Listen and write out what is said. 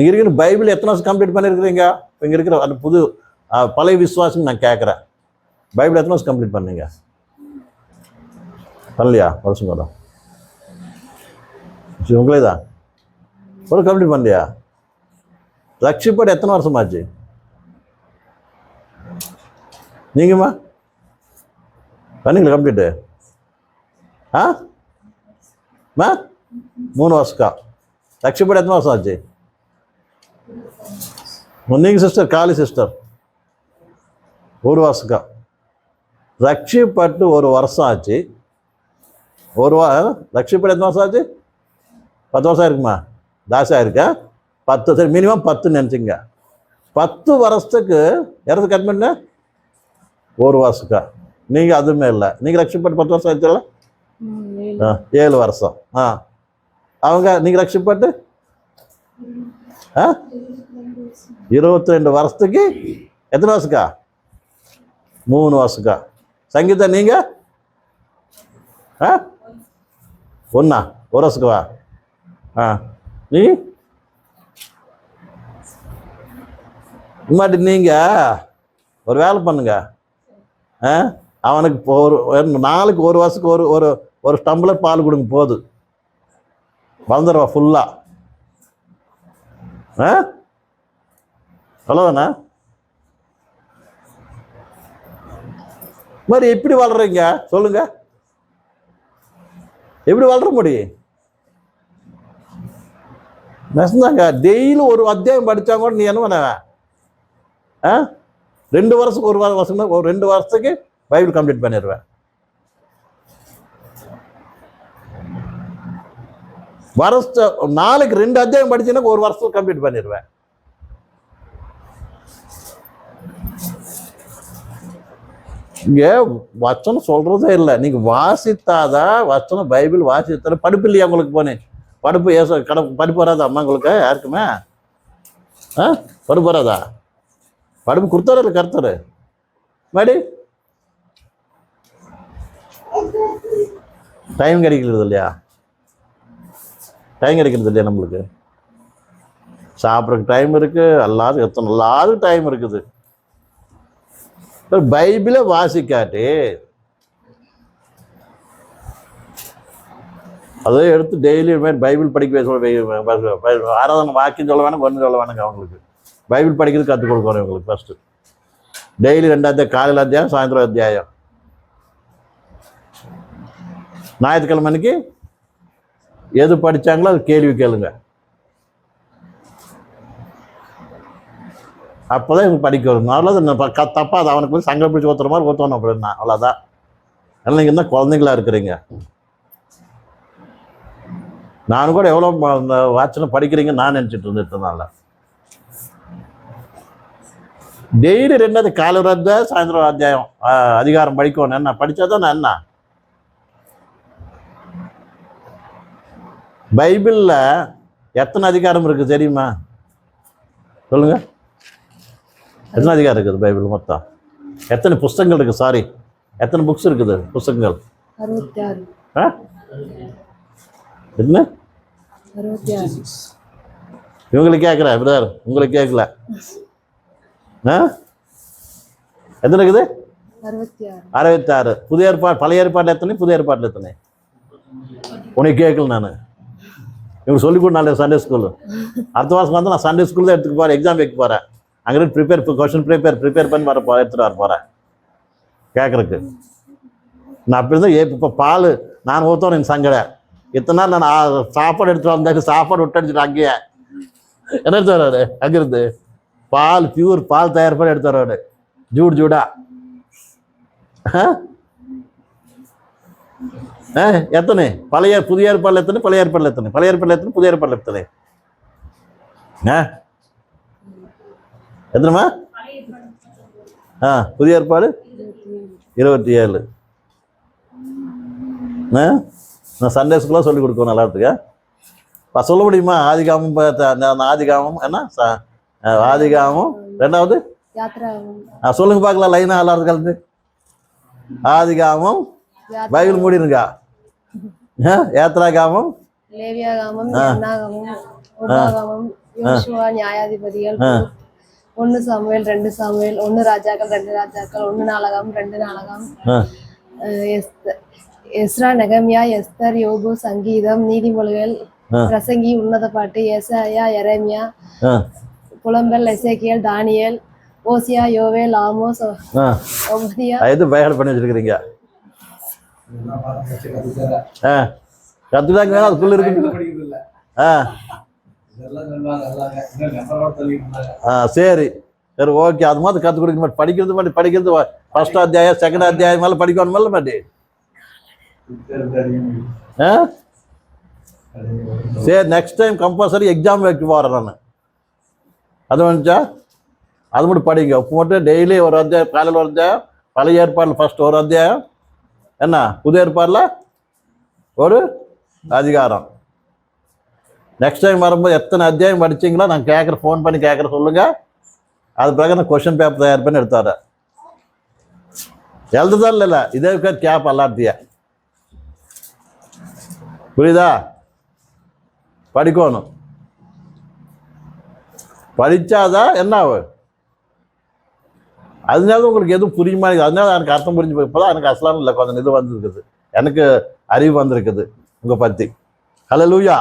நீங்கள் இருக்கிற பைபிள் எத்தனை வருஷம் கம்ப்ளீட் பண்ணியிருக்கிறீங்க இங்கே இருக்கிற அந்த புது பழைய விசுவாசம் நான் கேட்குறேன். பைபிள் எத்தனை வருஷம் கம்ப்ளீட் பண்ணீங்க? பண்ணலையா? வருஷம் கூட. சரி உங்களே தான் ஒரு கம்ப்ளீட் பண்ணலையா? லட்சிப்பாடு எத்தனை வருஷம் ஆச்சு நீங்கம்மா? பண்ணீங்களா கம்ப்ளீட்டு ஆ? மா? மூணு வருஷக்கா லட்சிப்பாடு எத்தனை வருஷம் ஆச்சு நீங்கள் சிஸ்டர் காளி சிஸ்டர் ஒரு வருஷக்கா ரட்சிப்பட்டு ஒரு வருஷம் ஆச்சு ஒரு வா ரட்சிப்பட்டு எத்தனை வருஷம் ஆச்சு பத்து வருஷம் இருக்குமா தாசா இருக்கா பத்து சரி மினிமம் பத்து நினச்சிங்க பத்து வருஷத்துக்கு இறந்து கட் பண்ண ஒரு வருஷக்கா நீங்கள் அதுவுமே இல்லை நீங்கள் ரட்சிப்பட்டு பத்து வருஷம் ஆச்சுல்ல ஆ ஏழு வருஷம் ஆ அவங்க நீங்கள் ரட்சிப்பட்டு இருபத்தி ரெண்டு வருஷத்துக்கு எத்தனை வருஷக்கா? மூணு வருஷக்கா. சங்கீதா நீங்கள் ஆ? ஒன்றா ஒரு வருஷக்குவா ஆ. நீ? இம்மாட்டி நீங்கள் ஒரு வேலை பண்ணுங்க. ஆ? அவனுக்கு இப்போ ஒரு நாளைக்கு ஒரு வருஷத்துக்கு ஒரு ஒரு ஒரு டம்ளர் பால் கொடுங்க போதும் வந்துடுவா ஃபுல்லாக அவ்வளோதானே மாதிரி எப்படி வளர்றீங்க சொல்லுங்க. எப்படி வளர முடியும் நெசந்தாங்க டெய்லி ஒரு அத்தியாயம் படித்தா கூட நீ என்ன பண்ணுவ? ஆ? ரெண்டு வருஷத்துக்கு ஒரு வருஷம் ஒரு ரெண்டு வருஷத்துக்கு பைபிள் கம்ப்ளீட் பண்ணிடுவேன் வருஷ நாளைக்கு ரெண்டு அத்தியாயம் படிச்சீங்கன்னா ஒரு வருஷத்துக்கு கம்ப்ளீட் பண்ணிடுவேன். இங்கே வச்சனம் சொல்கிறதே இல்லை. நீங்கள் வாசித்தாதான் வச்சனம் பைபிள் வாசித்தா படிப்பு இல்லையா உங்களுக்கு போனேன் படிப்பு ஏச கட படிப்பு வராதா அம்மா உங்களுக்கு? யாருக்குமே? ஆ? படிப்பு வராதா? படிப்பு கொடுத்தாரு இல்லை கருத்தாரு? மாடி? டைம் கிடைக்கிறது இல்லையா? டைம் கிடைக்கிறது இல்லையா நம்மளுக்கு? சாப்பிட்றதுக்கு டைம் இருக்குது எல்லாத்துக்கும் எத்தனை எல்லாத்துக்கும் டைம் இருக்குது? பைபிளை வாசிக்காட்டி அதை எடுத்து டெய்லி பைபிள் படிக்க சொல்ல ஆராதனை வாக்கியம் சொல்ல வேணாம் ஒன்று சொல்ல வேணாங்க அவங்களுக்கு. பைபிள் படிக்கிறது கற்றுக் கொடுக்கணும் இவங்களுக்கு ஃபஸ்ட்டு டெய்லி ரெண்டாவது காலையில் அத்தியாயம் சாயந்தரம் அத்தியாயம். ஞாயிற்றுக்கிழமை அன்னைக்கு எது படிச்சாங்களோ அது கேள்வி கேளுங்க. அப்போதான் இவங்க படிக்க வரும். அவ்வளோதான் க- தப்பா அது அவனுக்கு வந்து சங்கடம் பிடிச்சி ஊத்துற மாதிரி ஊற்றணும் அப்படின்னா அவ்வளோதான் அதனால் நீங்கள் என்ன குழந்தைங்களா இருக்கிறீங்க? நான் கூட எவ்வளோ ம- இந்த வாட்சனை படிக்கிறீங்கன்னு நான் நினச்சிட்டு இருந்துட்டு டெய்லி ரெண்டாவது காலை ஒரு அத்தியாயம் சாயந்தரம் அத்தியாயம் அதிகாரம் படிக்கணும். என்ன படித்தா நான் என்ன? பைபிளில் எத்தனை அதிகாரம் இருக்குது தெரியுமா? சொல்லுங்க. எத்தனை அதிகாரம் இருக்குது பைபிள் மொத்தம்? எத்தனை புஸ்தகங்கள் இருக்குது சாரி எத்தனை புக்ஸ் இருக்குது புஸ்தகங்கள்? என்ன? இவங்களுக்கு கேட்குறேன் பிரதர் உங்களுக்கு கேட்கல. ஆ? எத்தனை இருக்குது? அறுபத்தி ஆறு அறுபத்தாறு. புதிய ஏற்பாடு பழைய ஏற்பாட்டில் எத்தனை? புதிய ஏற்பாட்டில் எத்தனை? உனக்கு கேட்கல நான். இவங்க சொல்லி கொடு நாளைக்கு சண்டே ஸ்கூல் அடுத்த மாதம் வந்து நான் சண்டே ஸ்கூல் தான் எடுத்துக்க போகிறேன் எக்ஸாம் வைக்க போகிறேன் அங்கே ப்ரிப்பேர் கொஷின் ப்ரிப்பேர் ப்ரிப்பேர் பண்ணி வர போகிறேன் எடுத்துகிட்டு வர போகிறேன் கேட்குறக்கு நான் அப்படி இருந்தால் இப்போ பால் நான் ஊற்றணும் என் சங்கடை. இத்தனை நாள் நான் சாப்பாடு எடுத்துகிட்டு வந்தாரு சாப்பாடு விட்டு அடிச்சுட்டு அங்கேயே. என்ன எடுத்து வர்றாரு? அங்கேருந்து. பால் பியூர் பால் தயார் பண்ணி எடுத்து வர்றாரு. ஜூடு ஜூடா. எத்தனை? பழைய புதிய ஏற்பாடுல எத்தனை? பழைய ஏற்பாடுல எத்தனை? பழைய ஏற்பாடுல எத்தனை? புதிய ஏற்பாடுல எத்தனை? எத்தனைமா ஆ புதிய ஏற்பாடு? இருபத்தி ஏழு. நான் சண்டே ஸ்கூலாக சொல்லி கொடுக்கணும் எல்லாத்துக்கு சொல்ல முடியுமா? ஆதிகாமம் அந்த ஆதிகாமம் என்ன? ச- ஆதிகாமம். ரெண்டாவது? ஆ, சொல்லுங்க பார்க்கலாம் லைனாக எல்லாரும் கலந்து. ஆதிகாமம். பைபிள் மூடிருங்க. ஆ, யாத்ராகாமம் லேவியாகாமம் எண்ணாகமம் உபாகமம் யோசுவா நியாயாதிபதிகள். ஒன்னு சாமுவேல் ரெண்டு சாமுவேல் ஒன்னு ராஜாக்கள் ரெண்டு ராஜாக்கள் ஒன்னு நாளகம் ரெண்டு நாளகம் எஸ்ரா நெகமியா எஸ்தர் யோபு சங்கீதம் நீதிமொழிகள். பிரசங்கி உன்னத பாட்டு ஏசாயா எரேமியா புலம்பல் எசேக்கியல் தானியேல் ஓசியா யோவேல் ஆமோஸ் பயங்கர பண்ணி வச்சிருக்கிறீங்க? ஆ. கத்துதாங்க வேணும் அதுக்குள்ள இருக்கு. ஆ. ஆ சரி. சரி ஓகே. அது மாதிரி கற்றுக் கொடுக்க மாட்டேன் படிக்கிறது மாட்டி படிக்கிறது. ஃபர்ஸ்ட் அத்தியாயம் செகண்ட் அத்தியாயம் மேலே படிக்கணும் மேலே மாட்டி? ஆ? சரி நெக்ஸ்ட் டைம் கம்பல்சரி எக்ஸாம் வைக்க போகிறேன் நான். அது வந்துச்சா? அது மட்டும் படிங்க. உப்பு மட்டும் டெய்லி ஒரு அத்தியாயம் காலையில் ஒரு அத்தியாயம் பழைய ஏற்பாடில் ஃபஸ்ட் ஒரு அத்தியாயம் என்ன புது ஏற்பாடில்? ஒரு அதிகாரம். நெக்ஸ்ட் டைம் வரும்போது எத்தனை அத்தியாயம் படிச்சிங்களோ நான் கேட்குற ஃபோன் பண்ணி கேட்குற சொல்லுங்க. அது பிறகு நான் கொஷின் பேப்பர் தயார் பண்ணி எடுத்தாரு எழுதுதான் இல்லைல்ல இதே கேப் எல்லாத்தையும் புரியுதா? படிக்கணும். படித்தாதான் என்ன ஆகும்? அதனால உங்களுக்கு எதுவும் புரியுமா? இருக்குது அதனால எனக்கு அர்த்தம் புரிஞ்சு போய் இப்போதான் எனக்கு அசலாம் இல்லை கொஞ்சம் இது வந்திருக்குது. எனக்கு அறிவு வந்திருக்குது உங்கள் பற்றி ஹலோ லூயா